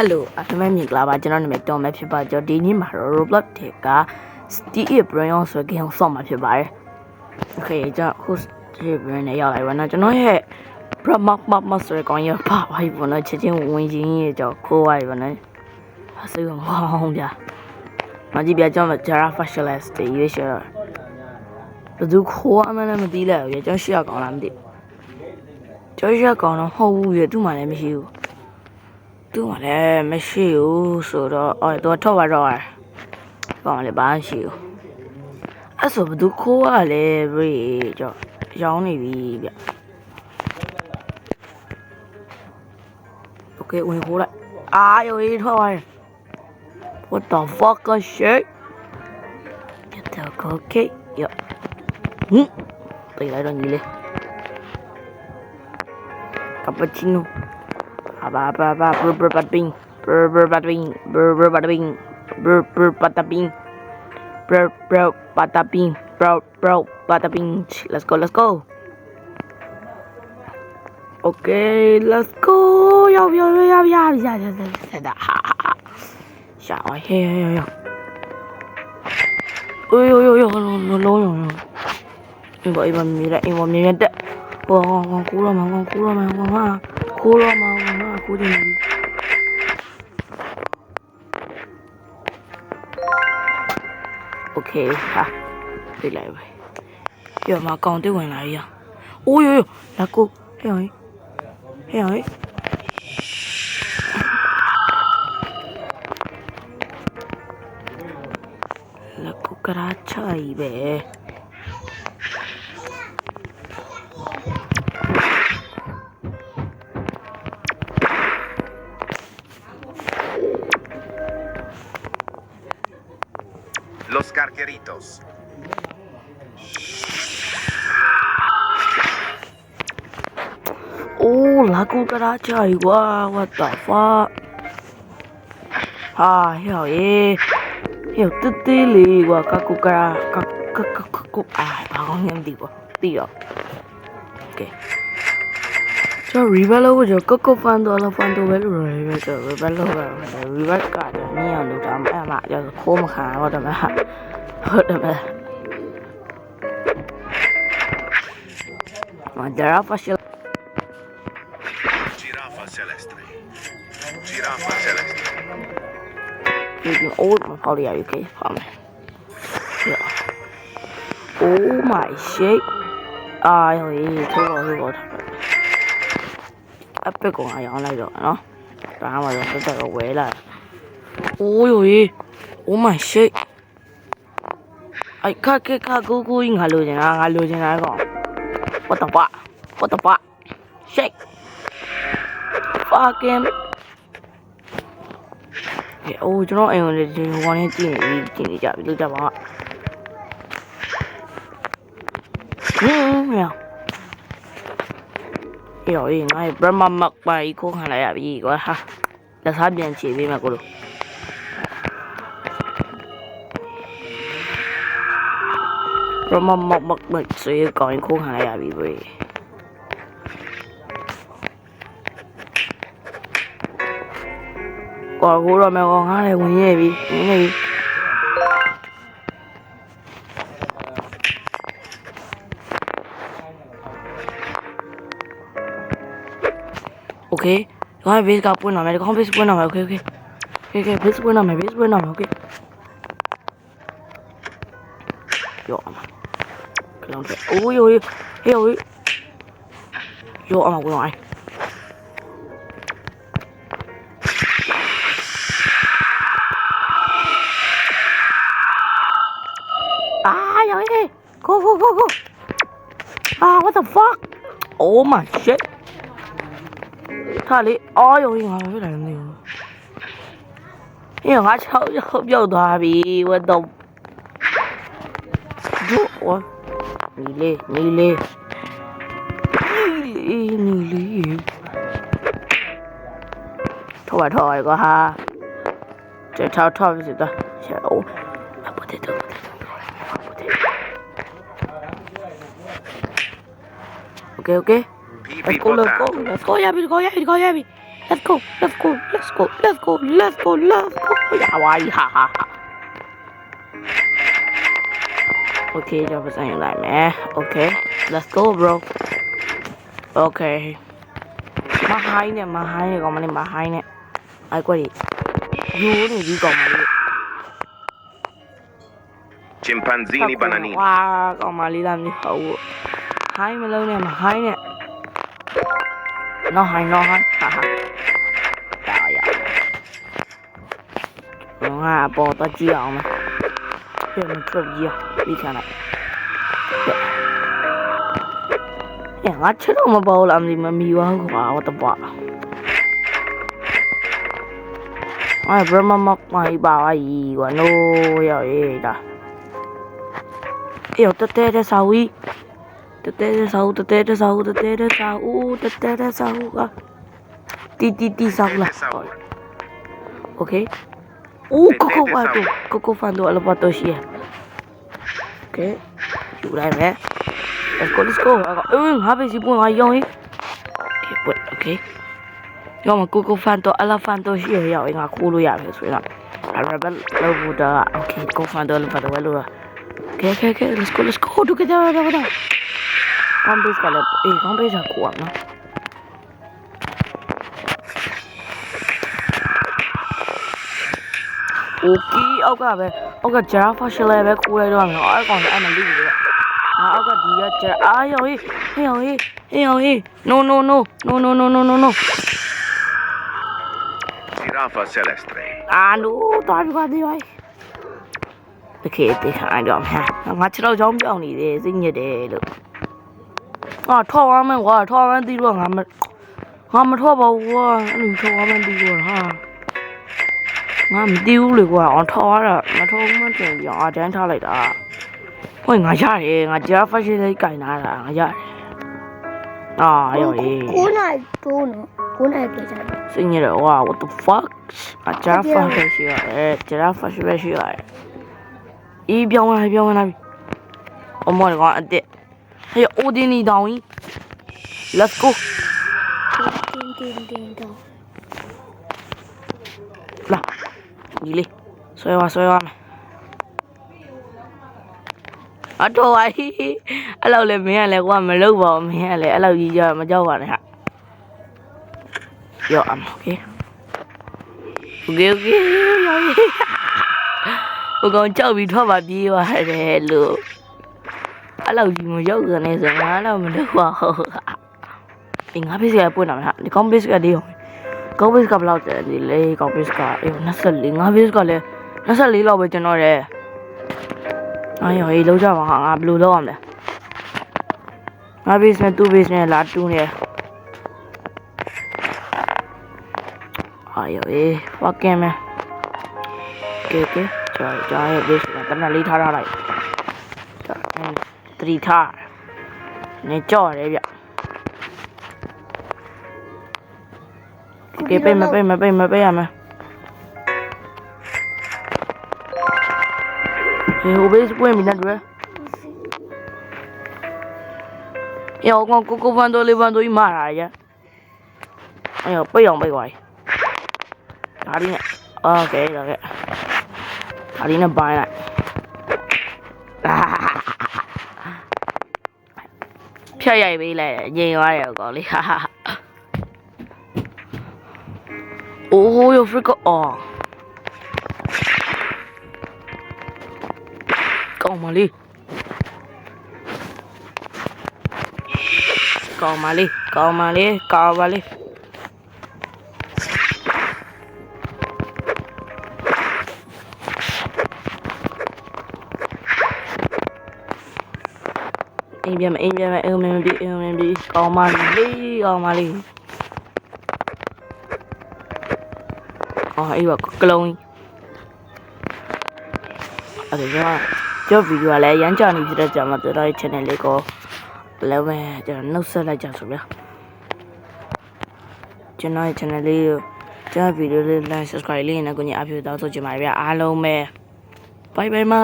Hello အားလုံးပဲမြင်ကြပါကျွန်တော်နာမည်တော်မဲဖြစ်ပါကြောဒီနေ့မှာတော့ Roblox ထဲက Steve Brian ဆိုတဲ့ game ကိုဆော့မှာဖြစ်ပါတယ် Okay ကျွန်တော် host Steve Brian နဲ့ရောက်လာပါတော့ကျွန်တော်ရဲ့ Brad Mark Mark Mark ဆိုတဲ့ကောင်ရပါပါပြီပေါ့နော်ချက်ချင်းဝင်ချင်းရဲ့ကြောခိုးပါပြီပေါ့နော်အစိမ်းမအောင်ဗျာမကြည့်ပြကျွန်တော် Jara Fashion Stay ရွေးချယ်ဘယ်သူခိုးအမှန်းလည်းမသိလိုက်ဘူးကျွန်တော်ရှေ့ရကောင်လားမသိကျွန်တော်ရှေ့ရကောင်တော့မဟုတ်ဘူးရသူ့မှလည်းမရှိဘူး သူ့မှာလည်းမရှိဘူးဆိုတော့အော်သူကထောက်ပါတော့ရတယ်။ကောင်းလေဘာမှရှိဘူး။အဲ့ဆိုဘသူခိုးရလဲပြေကြောက်ရောင်းနေပြီဗျ။ Okay ဝင်ခိုးလိုက်။အာယိုရေးထောက်ရတယ်။ What the fuck is shit? Get the cookie. ယောဟင်ပြေးလိုက်တော့ညီလေးကပချီနို bing brr brr bada bing brr brr bada bing brr brr bada bing brr brr bada bing bro bro bada bing let's go let's go okay let's go ရောက်ရောက်ရောက်ရောက်ရောက်ရောက်ရောက်ဒါဟာရှာဟဲဟဲဟဲအိုးယောယောယောလုံးလုံးလုံးယောအင်းဘာအင်းမမြင်လိုက်အင်းမ recording. OK 吓、啊，你嚟喂，羊毛降啲ဝင်嚟啊！哦哟哟，嗱個，嘿喂，嘿喂。Look at that, baby. Carqueritos. အိုးလာကိုကရာချိုင်ဝါ what the fuck ဟာဟဲ့ဟေးဟဲ့တူတူလေးကွာကကူကရာကကကကကအာဘာကောင်းနေမသိဘူးသိတော့ okay ကျွန်တော် rebel လို့ကျွန်တော်ကကဖန်တော့လာဖန်တော့ပဲလို့ရပဲကျွန်တော် rebel လို့ပဲ rebel ကတည်းကမြင်အောင်လုပ်တာအဲ့မှာကျွန်တော်ခိုးမခံတော့တယ်မဟုတ် တယ်မမဒရာဖရှယ် Giraffa celeste. Giraffa celeste. ဒီအိုးမဖောက်ရရခဲ့ပါမယ် Oh my shit အာဟိုရေးထိုးတော့ဟိုတော့အပစ်ကောင်အရောင်းလိုက်တော့နော်ဒါမှတော့တက်တက်ဝဲလာအိုးယိုရေး Oh my shit အိုက်ခက်ခက်ခကူကူငါလိုချင်တာငါလိုချင်တာကောင် What the fuck What the fuck shit fucking အေးအိုးကျွန်တော်အိမ်ကိုလည်းဒီဟိုကနေကြည့်နေပြီကြည့်နေကြပြီလို့ကြပါဟင်းမြောအေးရောအေးငါ့ဘရမမက်ပါကြီးခိုးခံလိုက်ရပြီကွာဟာလက်စားပြန်ချေပေးမယ်ကိုလို ရမမက်မက်မက်စေးကောင်းခိုးခံလိုက်ရပြီဘေးကွာကိုရမယ်ကောငါလည်းဝင်ရဲ့ပြီဝင်နေပြီ โอเคဒီကောင်ဘေးကပွင့်လာမယ်ဒီကောင်ဘေးပွင့်လာမယ်โอเคโอเคโอเคဘေးပွင့်လာမယ်ဘေးပွင့်လာမယ်โอเคယော အမကလောင်းတဲ့အိုးယိုဟေးဟေးယောအမကိုလိုက်အာယောဟေး go go go go ah what the fuck oh my shit ထားလေအော်ယုံရင်ငါမဖြစ်နိုင်မသိဘူး။အေးငါချောက် Nile, Nile. Nile, Nile. Thôi thôi quá ha. Chơi thao thao gì ta. chờ ổ. Nó có thể được. Ok ok. Let's go, let's go, let's go, yeah let's go, Yami, let's go, yeah Let's go, let's go, let's go, let's go, let's go, let's go. Dạ, yeah, why, ha ha ha. Okay ကျွန်တော်ဆိုင်လိုက်မယ် Okay let's go bro Okay မဟိုင်းနဲ့မဟိုင်းနဲ့ကောင်မလေးမဟိုင်းနဲ့အဲ့ကွက်ကြီးယူနေကြီးကောင်မလေး Chimpanzini bananini ဝါကောင်မလေးလားမဟုတ်ဘူးဟိုင်းမလုံးနဲ့မဟိုင်းနဲ့ No hay, no hay. Haha. Trời ơi. Nó là bò tao chia ông mà. ပြမထွက်ပြေးပြီးချလိုက်။အဲငါချက်တော့မပေါ်လားမသိမမီဝါကွာ what the fuck ။အဲဘရမမမပါပါကြီးကွာ no ရောက်ရေးတာ။အေးတတဲတဲ့စာဝီတတဲတဲ့စာဦးတတဲတဲ့စာဦးတတဲတဲ့စာဦးတတဲတဲ့စာဦးကတီတီတီစာဦးလား။ Okay. Uh, oh, kokoh fando. Kokoh fando ala patos ya. Okey. Sudah eh. Let's go, let's go. Eh, uh, habis ibu ayam ni. Okey, ya, buat. Okey. Yo, mak kuku fando ala fando sih ya, ingat aku lu ya, sesuai lah. Arabel lu budak. Okey, kuku fando ala fando lu lah. Okey, okey, okey. Let's go, let's go. Duduk kita, kita, kita. Kambing sekali. Eh, kambing sekali kuat lah. ပေးစားကိုอ่ะနော် Okay အောက်ကပဲအောက်ကဂျရာဖာရှယ်လည်းပဲခိုးလိုက်တော့ငါအဲ့ကောင်အဲ့မလိဘူးလေငါအောက်ကဒီကဂျရာအာယောဟေးဟေးယောဟေးဟေးယောဟေး no no no no no no no no no Giraffa celeste. အာနိုးတော်ပြီကွာဒီပါတကယ်တေးခိုင်းတော့မှာငါခြေတော့ချောင်းပြောင်းနေတယ်စိတ်ညစ်တယ်လို့ငါထောက်ရမယ်ကွာထောက်ရမ်းတီးတော့ငါမငါမထောက်ပါဘူးကွာအဲ့လိုထောက်ရမ်းတီးတော့ဟာ ငါမတီးဘူးလေကွာအောင်ထောက်ရတာမထောက်ဘူးမတင်ပြီးအောင်အတန်းထားလိုက်တာဟိုငါရတယ်ငါကြာဖက်ရှင်လေးကင်လာတာငါရတယ်အာယောအေးကိုနိုင်တိုးနော်ကိုနိုင်ပြေးကြတယ်စိတ်ညစ်တယ်ကွာ what the fuck ငါကြာဖက်ရှင်ရှိရတယ်ကြာဖက်ရှင်ပဲရှိရတယ်အေးပြောင်းလာပြောင်းလာပြီအမောကောင်အတက်ဟဲ့အိုဒင်းနီတောင်းကြီး let's go တင်းတင်းတင်းတော့ လာ ဒီလေးဆွဲပါဆွဲပါမယ်အတော်ပါဟိအဲ့လောက်လေမင်းကလည်းကွာမလုပ်ပါဘူးမင်းကလည်းအဲ့လောက်ကြီးကြမကြောက်ပါနဲ့ဟာရောအမโอเคโอเคโอเคရောဟိုကောင်ကြောက်ပြီးထွက်ပါပြေးပါတယ်လို့အဲ့လောက်ကြီးမရောက်ကနေဆိုငါတော့မလုပ်ပါဘူးအေးငါဖေးစကပွင့်လာမယ်ဟာဒီကောင်ဖေးစကလေးရော ကောင်းဘစ်ကဘယ်လောက်ကျန်ဒီလေကောင်းဘစ်ကအေး24ငါဘစ်ကလည်း24လောက်ပဲကျွန်တော်ရဲ့အားရောအေးလုံးကြပါဟာငါဘယ်လိုလုပ်ရမလဲငါဘစ်နဲ့သူ့ဘစ်နဲ့လာတူးနေအားရောအေး fucking man ကဲကဲကြာကြာရဲ့ဘစ်ကတနက်လေးထားထားလိုက်ဒါတတိထားနေကြော့တယ်ဗျ ကဲပေးမပေးမပေးမပေးရမယ်ဟေးဟိုဘေးစပွင့်မိနေတယ်ယောကောင်ကိုကိုဖန်တိုလေးဖန်တိုကြီးမာတာရအဲ့ရောပိတ်အောင်ပိတ်သွားပြီဒါဒီနဲ့โอเคโอเคဒါဒီနဲ့ပိုင်းလိုက်ဖြတ်ရိုက်ပေးလိုက်ညင်သွားတယ်ကောင်လေးဟာ 오, 요 불거, 어. Còn mà đi Còn mà đi Còn mà đi Còn mà đi Em về mẹ, em về mẹ, ôm em đi, ôm em đi Còn mà đi, còn mà đi အော်အေးပါကလုံးအဲ့ဒါကြောင့်ဗီဒီယိုကလည်းရမ်းကြနေဖြစ်တဲ့ကြောင့်မတို့ရဲ့ channel လေးကိုလည်းပဲကျွန်တော်နှုတ်ဆက်လိုက်ကြဆိုဗျာကျွန်တော်ရဲ့ channel လေးကိုကျွန်တော်ဗီဒီယိုလေး like subscribe လေးနဲ့ကိုကြီးအပြည့်တောင်းဆိုချင်ပါတယ်ဗျာအားလုံးပဲ bye bye မ